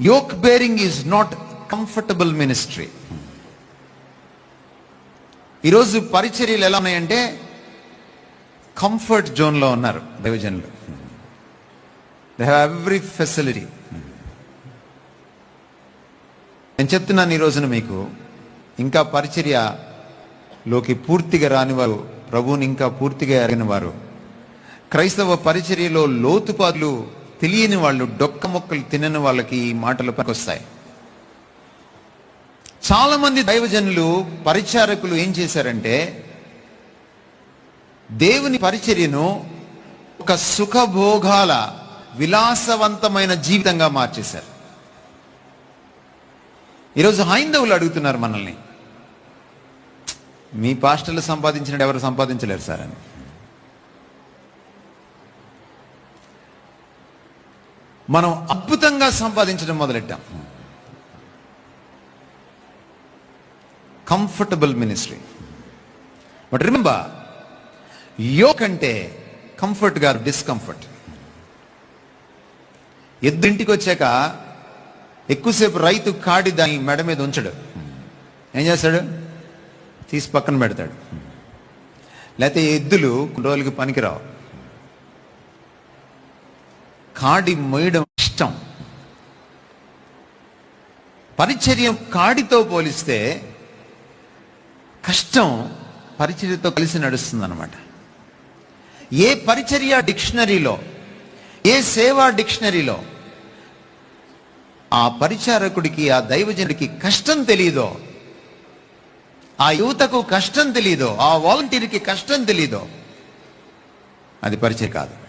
Yoke bearing is not comfortable ministry ఈరోజు పరిచర్యలు ఎలా ఉన్నాయంటే కంఫర్ట్ జోన్లో ఉన్నారు దైవజనులు. దే హ్యావ్ ఎవ్రీ ఫెసిలిటీ నేను చెప్తున్నాను ఈ రోజున మీకు ఇంకా పరిచర్యలోకి పూర్తిగా రాని వారు ప్రభువుని ఇంకా పూర్తిగా ఎరగని వారు క్రైస్తవ పరిచర్యలో లోతుపాట్లు తెలియని వాళ్ళు డొక్క మొక్కలు తినని వాళ్ళకి ఈ మాటలు పనికొస్తాయి. చాలా మంది దైవజనులు పరిచారకులు ఏం చేశారంటే దేవుని పరిచర్యను ఒక సుఖభోగాల విలాసవంతమైన జీవితంగా మార్చేశారు. ఈరోజు హైందవులు అడుగుతున్నారు మనల్ని మీ పాస్టర్లు సంపాదించినట్టు ఎవరు సంపాదించలేరు సార్ అని. మనం అద్భుతంగా సంపాదించడం మొదలెట్టాం. Comfortable ministry but remember yoke అంటే కంఫర్ట్ గారు డిస్కంఫర్ట్ ఎద్దుంటికి వచ్చాక ఎక్కువసేపు రైతు కాడి దాని మెడ మీద ఉంచడు. ఏం చేస్తాడు? తీసి పక్కన పెడతాడు. లేకపోతే ఎద్దులు కొన్ని రోజులకి పనికిరావు. కాడి మోయడం ఇష్టం. పరిచర్య కాడితో పోలిస్తే కష్టం పరిచర్యతో కలిసి నడుస్తుంది అనమాట ఏ పరిచర్య డిక్షనరీలో ఏ సేవా డిక్షనరీలో ఆ పరిచారకుడికి ఆ దైవజనుడికి కష్టం తెలియదో ఆ యువతకు కష్టం తెలియదో ఆ వాలంటీర్కి కష్టం తెలియదో అది పరిచయం కాదు.